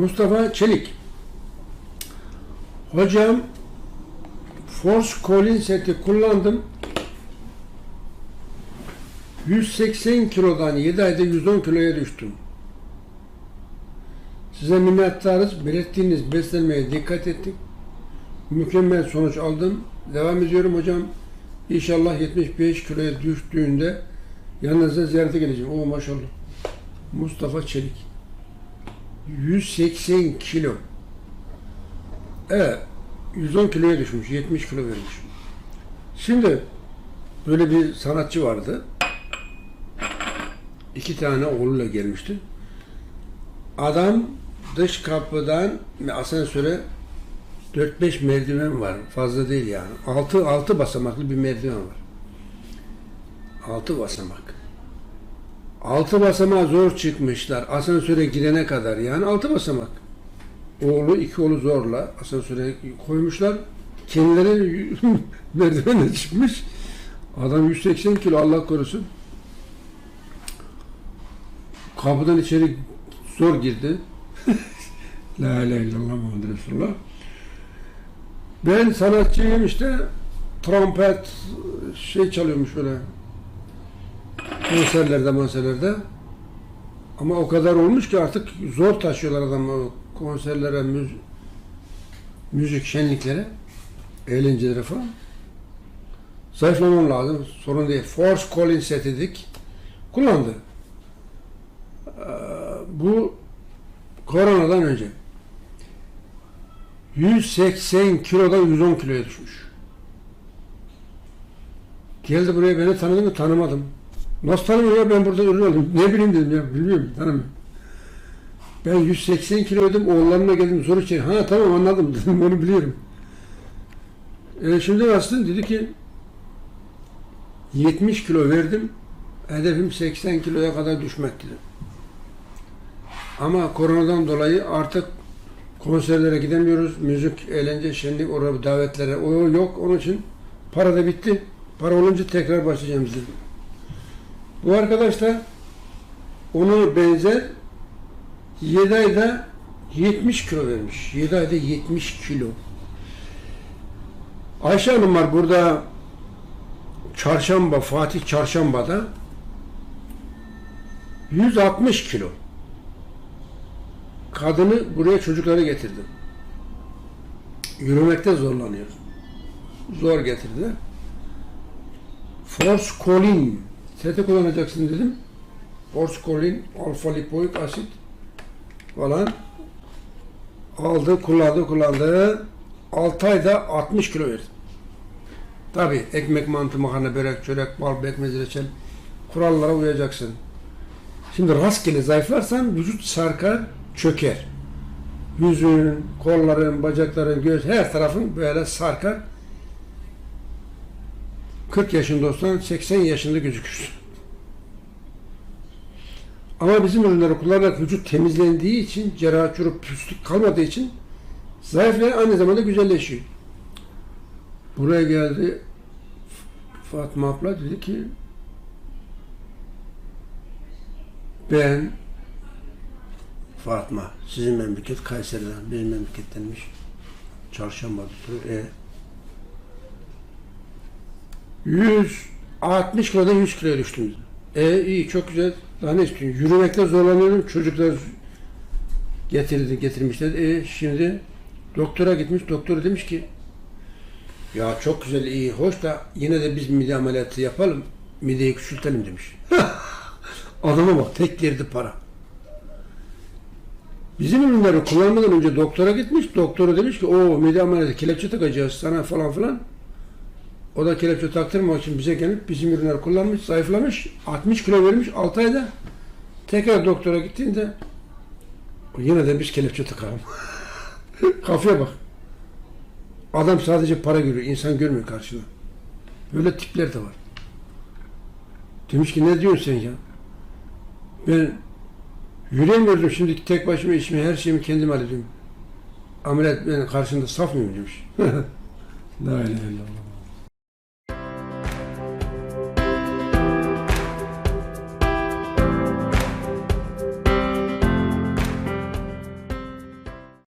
Mustafa Çelik. Hocam Force Colin seti kullandım. 180 kilodan 7 ayda 110 kiloya düştüm. Size minnettarız. Belirttiğiniz beslenmeye dikkat ettik. Mükemmel sonuç aldım. Devam ediyorum hocam. İnşallah 75 kiloya düştüğünde yanınıza ziyarete geleceğim. Oo maşallah. Mustafa Çelik. 180 kilo. Evet. 110 kiloya düşmüş. 70 kilo vermiş. Şimdi böyle bir sanatçı vardı. İki tane oğluyla gelmişti. Adam dış kapıdan asansöre 4-5 merdiven var. Fazla değil yani. 6 6 basamaklı bir merdiven var. 6 basamak. 6 basamağa zor çıkmışlar. Asansöre gidene kadar yani 6 basamak. Oğlu iki oğlu zorla asansöre koymuşlar. Kendileri merdivene çıkmış. Adam 180 kilo Allah korusun. Kapıdan içeri zor girdi. La ilahe illallah Muhammed Resulullah. Ben sanatçıyım işte trompet şey çalıyormuş böyle konserlerde konserlerde. Ama o kadar olmuş ki artık zor taşıyorlar adamı konserlere müz müzik şenliklere eğlencelere falan. Zayıflamam lazım sorun değil. Force Collins dedik kullandı. Ee, bu koronadan önce 180 kilodan 110 kiloya düşmüş. Geldi buraya beni tanıdı mı? Tanımadım. Nasıl tanımıyor ya ben burada ürün oldum. Ne bileyim dedim ya bilmiyorum tanımıyorum. Ben 180 kiloydum oğullarımla geldim soru içeri. Ha tamam anladım dedim onu biliyorum. E, şimdi bastın dedi ki 70 kilo verdim. Hedefim 80 kiloya kadar düşmek dedi. Ama koronadan dolayı artık konserlere gidemiyoruz. Müzik, eğlence, şenlik, orada davetlere o yok. Onun için para da bitti. Para olunca tekrar başlayacağım dedim. Bu arkadaş da onu benzer 7 ayda 70 kilo vermiş. 7 ayda 70 kilo. Ayşe Hanım var burada Çarşamba, Fatih Çarşamba'da 160 kilo. Kadını buraya çocukları getirdim. Yürümekte zorlanıyor. Zor getirdiler. Force Colin seti kullanacaksın dedim. Force Colin alfa lipoik asit falan aldı, kullandı, kullandı. 6 ayda 60 kilo verdi. Tabi ekmek, mantı, makarna, börek, çörek, bal, bekmez, reçel kurallara uyacaksın. Şimdi rastgele zayıflarsan vücut sarkar, çöker. Yüzün, kolların, bacakların, göz her tarafın böyle sarkar. 40 yaşında olsan 80 yaşında gözükürsün. Ama bizim ürünleri kullanarak vücut temizlendiği için, cerrah çürük püslük kalmadığı için zayıflayan aynı zamanda güzelleşiyor. Buraya geldi Fatma abla dedi ki ben Fatma sizin memleket Kayseri'den benim memlekettenmiş çarşamba tutuyor. E, 160 kilodan 100 kiloya düştüm. E iyi çok güzel. Daha ne istiyorsun? Yürümekte zorlanıyorum. Çocuklar getirdi, getirmişler. E şimdi doktora gitmiş. Doktor demiş ki ya çok güzel, iyi, hoş da yine de biz mide ameliyatı yapalım. Mideyi küçültelim demiş. Adama bak tek derdi para. Bizim ürünleri kullanmadan önce doktora gitmiş. Doktoru demiş ki o mide ameliyatı kelepçe takacağız sana falan filan. O da kelepçe taktırmak için bize gelip bizim ürünleri kullanmış, zayıflamış. 60 kilo vermiş 6 ayda. Tekrar doktora gittiğinde yine de biz kelepçe takalım. Kafaya bak. Adam sadece para görüyor, insan görmüyor karşında. Böyle tipler de var. Demiş ki ne diyorsun sen ya? Ben yürüyemiyordum şimdi tek başıma işimi, her şeyimi kendim hallediyorum. Ameliyat benim karşında saf mıyım demiş. La ilahe illallah.